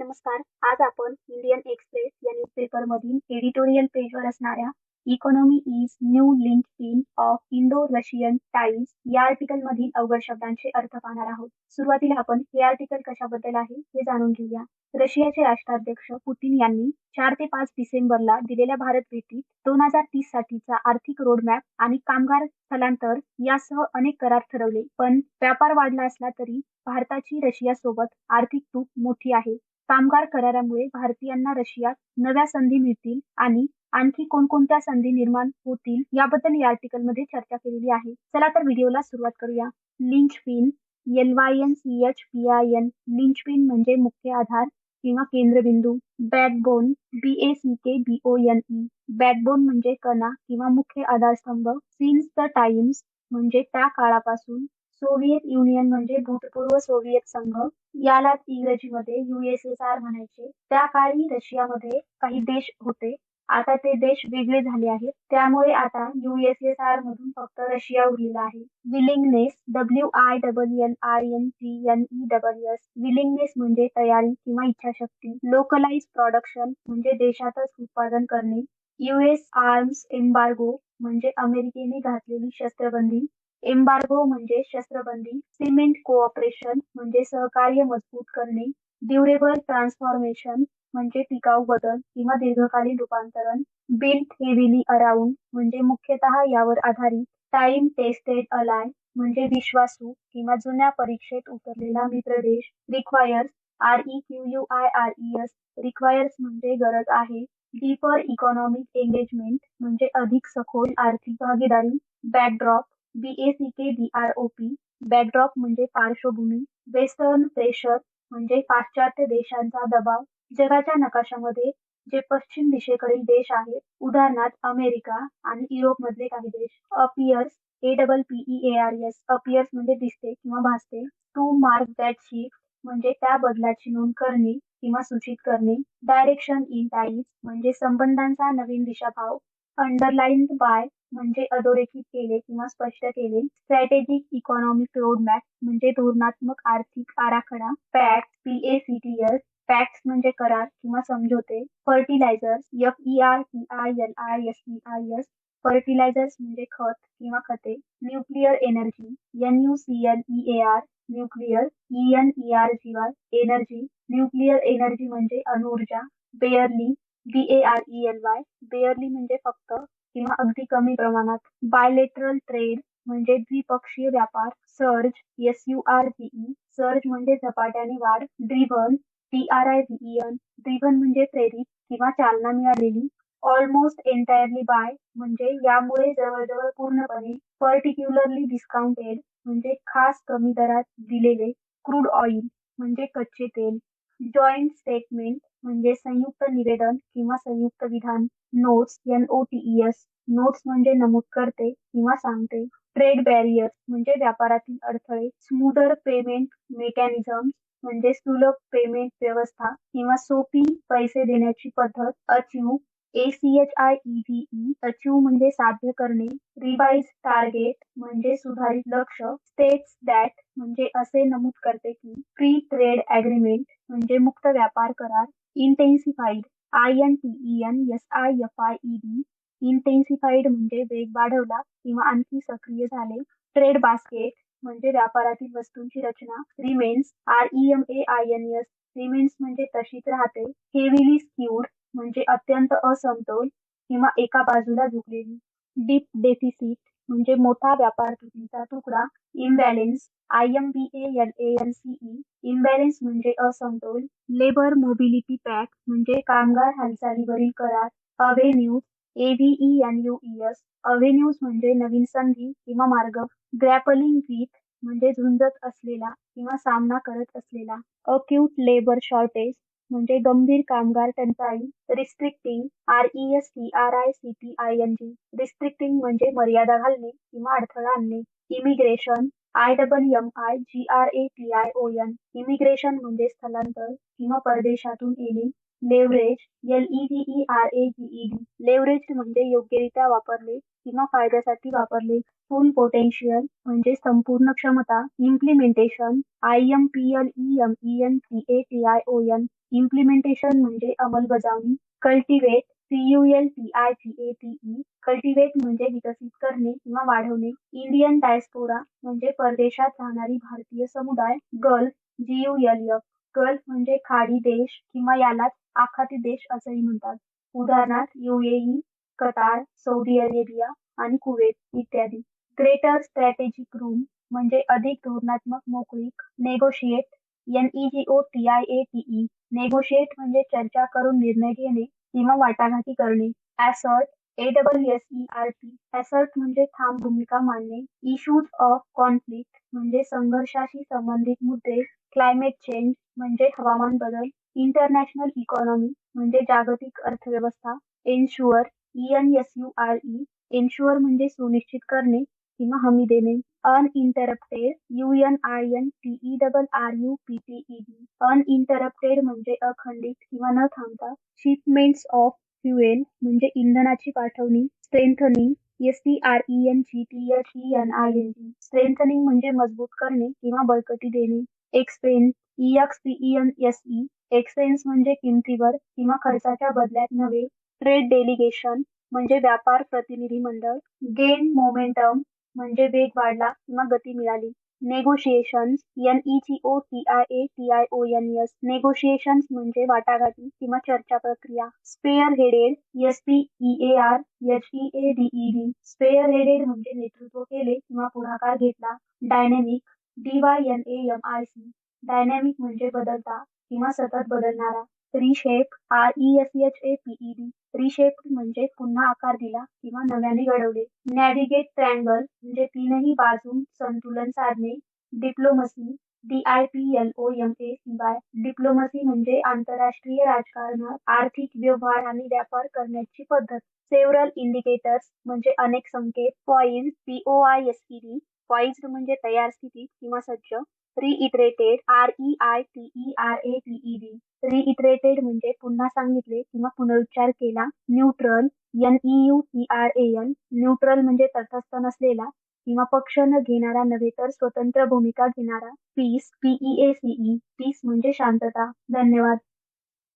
नमस्कार आज आपण इंडियन एक्सप्रेस या न्यूजपेपर मधील एडिटोरियल पेजवर असणाऱ्या economy is new linchpin of Indo Russian times या आर्टिकल मधील अवघड शब्दांचे अर्थ पाहणार आहोत. सुरुवातीला आपण हे आर्टिकल कशाबद्दल आहे हे जाणून घेऊया. रशियाचे राष्ट्राध्यक्ष पुतीन यांनी चार ते पाच डिसेंबरला दिलेल्या भारत भेटीत दोन हजार तीस साठीचा आर्थिक रोडमॅप आणि कामगार स्थलांतर यासह अनेक करार ठरवले. पण व्यापार वाढला असला तरी भारताची रशियासोबत आर्थिक तूट मोठी आहे. कामगार करारामुळे भारतीयांना रशियात नव्या संधी मिळतील आणि आणखी कोणकोणत्या संधी निर्माण होतील याबद्दल या आर्टिकलमध्ये चर्चा केलेली आहे. चला तर व्हिडिओला सुरुवात करूया. Linchpin L Y N C H P I N linchpin म्हणजे मुख्य आधार किंवा केंद्रबिंदू. Backbone B A C K B O N E backbone म्हणजे कणा किंवा मुख्य आधारस्तंभ. सिन्स द टाइम्स म्हणजे त्या काळापासून सोव्हिएत युनियन म्हणजे भूतपूर्व सोव्हिएत संघ. यालाच इंग्रजीमध्ये युएसएसआर म्हणायचे. त्या काळी रशियामध्ये काही देश होते. आता ते देश वेगळे झाले आहेत. त्यामुळे आता युएसएसआर मधून फक्त रशिया उरलेला आहे. Willingness W I double N R N T N E double S willingness म्हणजे तयारी किंवा इच्छाशक्ती. लोकलाइज प्रोडक्शन म्हणजे देशातच उत्पादन करणे. युएस आर्म्स एम्बार्गो म्हणजे अमेरिकेने घातलेली शस्त्रबंदी. एम्बार्गो म्हणजे शस्त्रबंदी सिमेंट कोऑपरेशन म्हणजे सहकार्य मजबूत करणे ड्युरेबल ट्रान्सफॉर्मेशन म्हणजे टिकाऊ बदल किंवा दीर्घकालीन रूपांतरण बिल्ट हेविली अराउंड म्हणजे मुख्यतः यावर आधारित टाइम टेस्टेड अलाय म्हणजे विश्वासू किंवा जुन्या परीक्षेत उतरलेला मित्र देश requires R E Q U I R E S requires म्हणजे गरज आहे डीपर इकॉनॉमिक एंगेजमेंट म्हणजे अधिक सखोल आर्थिक भागीदारी backdrop B A C K B R O P backdrop म्हणजे पार्श्वभूमी वेस्टर्न प्रेशर म्हणजे पाश्चात्य देशांचा दबाव जगाच्या नकाशामध्ये जे पश्चिम दिशेकडील देश आहेत उदाहरणार्थ अमेरिका आणि युरोपमधले काही देश. Appears A double P E A R S appears म्हणजे दिसते किंवा भासते. टू मार्क दॅट शिफ्ट म्हणजे त्या बदलाची नोंद करणे किंवा सूचित करणे. डायरेक्शन इन टाईम म्हणजे संबंधांचा नवीन दिशाभाव. अंडरलाईन बाय म्हणजे अधोरेखित केले किंवा स्पष्ट केले. स्ट्रॅटेजिक इकॉनॉमिक रोडमॅप म्हणजे धोरणात्मक आर्थिक आराखडा. Pact P A C T S pact म्हणजे करार किंवा समझोते. Fertilisers F E R T I L I S E S fertilisers म्हणजे खत किंवा खते. Nuclear energy N U C N E A R nuclear E N E R G energy nuclear energy म्हणजे अणुऊर्जा. Barely B A R E L Y barely म्हणजे फक्त किंवा अगदी कमी प्रमाणात बायलेटरल ट्रेड म्हणजे द्विपक्षीय व्यापार surge S U R V E surge म्हणजे झपाट्याने वाढ driven T R I V N driven म्हणजे प्रेरित किंवा चालना मिळालेली ऑलमोस्ट एंटायरली बाय म्हणजे यामुळे जवळजवळ पूर्णपणे पर्टिक्युलरली डिस्काउंटेड म्हणजे खास कमी दरात दिलेले क्रूड ऑइल म्हणजे कच्चे तेल. जॉईंट स्टेटमेंट म्हणजे संयुक्त निवेदन किंवा संयुक्त विधान notes N O T S notes म्हणजे नमूद करते किंवा सांगते. ट्रेड बॅरियर्स म्हणजे व्यापारातील अडथळे स्मूदर पेमेंट मेकॅनिझम म्हणजे सुलभ पेमेंट व्यवस्था किंवा सोपी पैसे देण्याची पद्धत achieve A C H I E achieve म्हणजे साध्य करणे रिवाइज टार्गेट म्हणजे सुधारित लक्ष स्टेट्स दॅट म्हणजे असे नमूद करते की फ्री ट्रेड अग्रीमेंट म्हणजे मुक्त व्यापार करार intensified I N T E N S I F I E D intensified म्हणजे वेग वाढवला किंवा आणखी सक्रिय झाले ट्रेड बास्केट म्हणजे व्यापारातील वस्तूंची रचना remains R E M A I N S remains म्हणजे तशीच राहते हेविली स्क्यूड म्हणजे अत्यंत असमतोल किंवा एका बाजूला झुकलेली डीप डेफिसिट म्हणजे मोठा व्यापार तुटीचा तुकडा imbalance I M B L L C E C E imbalance म्हणजे असमतोल लेबर मोबिलिटी पॅक म्हणजे कामगार हालचालीवरील करार avenues A V E N U E S avenues म्हणजे नवीन संधी किंवा मार्ग ग्रॅपलिंग विथ म्हणजे झुंजत असलेला किंवा सामना करत असलेला अक्यूट लेबर शॉर्टेज म्हणजे गंभीर कामगार टंचाई restricting R E S T R I C T I N G restricting म्हणजे मर्यादा घालणे किंवा अडथळा आणणे immigration I double M I G R A T I O N immigration म्हणजे स्थलांतर किंवा परदेशातून येणे. Leverage L E V E R A G E D leverage म्हणजे योग्यरित्या वापरले किंवा फायद्यासाठी वापरले. फुल पोटेन्शियल म्हणजे संपूर्ण क्षमता. Implementation I M P L E M E N T A T I O N implementation म्हणजे अंमलबजावणी. Cultivate C U L T I T A T E cultivate म्हणजे विकसित करणे किंवा वाढवणे. इंडियन डायस्पोरा म्हणजे परदेशात राहणारी भारतीय समुदाय. Gulf G U L F gulf म्हणजे खाडी देश किंवा यालाच आखाती देश असंही म्हणतात. उदाहरणार्थ युएई कतार सौदी अरेबिया आणि कुवेत इत्यादी. ग्रेटर स्ट्रॅटेजिक रूम म्हणजे अधिक धोरणात्मक मोकळीक negotiate N E G O T I A T E negotiate म्हणजे चर्चा करून निर्णय घेणे. किंवा वाटाघाटी करणे. Assert A double S E R T assert म्हणजे ठाम भूमिका मांडणे इश्यूज ऑफ कॉन्फ्लिक्ट म्हणजे संघर्षाशी संबंधित मुद्दे. क्लायमेट चेंज म्हणजे हवामान बदल. इंटरनॅशनल इकॉनॉमी म्हणजे जागतिक अर्थव्यवस्था. Ensure E N S U R E ensure म्हणजे सुनिश्चित करणे. किंवा हमी देणे. Uninterrupted U N I N T E double R U P T E D uninterrupted म्हणजे अखंडित किंवा न थांबता शिपमेंट्स ऑफ फ्युएल म्हणजे इंधनाची पाठवणी strengthening S T R E N G T H E N I N G strengthening म्हणजे मजबूत करणे किंवा बळकटी देणे. Expense E X P E N S E expense म्हणजे किमतीवर किंवा खर्चाच्या बदल्यात नव्हे. ट्रेड डेलिगेशन म्हणजे व्यापार प्रतिनिधी मंडळ. गेन मोमेंटम म्हणजे वेग वाढला किंवा गती मिळाली. Negotiations N E G O T I A T I O N S negotiations म्हणजे वाटाघाटी किंवा चर्चा प्रक्रिया. Spearheaded S P E A R H E A D E D spearheaded म्हणजे नेतृत्व केले किंवा पुढाकार घेतला. Dynamic D Y N A M I C dynamic म्हणजे बदलता किंवा सतत बदलणारा. Reshape R E S H A P E D reshape म्हणजे पुन्हा आकार दिला किंवा नव्याने घडवले. नॅव्हिगेट ट्रँगल म्हणजे तीनही बाजू संतुलन साधणे. Diplomacy D I P L O M A C diplomacy म्हणजे आंतरराष्ट्रीय राजकारणात आर्थिक व्यवहार आणि व्यापार करण्याची पद्धत. सेव्हरल इंडिकेटर्स म्हणजे अनेक संकेत. Poise P O I S E D poised म्हणजे तयार स्थितीत किंवा सज्ज. Reiterated R E I T E R A T E D reiterated म्हणजे पुन्हा सांगितले किंवा पुनरुच्चार केला. Neutral N E U T R A N neutral म्हणजे तटस्थ नसलेला किंवा पक्ष न घेणारा नव्हे तर स्वतंत्र भूमिका घेणारा. Peace P E A C E peace म्हणजे शांतता. धन्यवाद.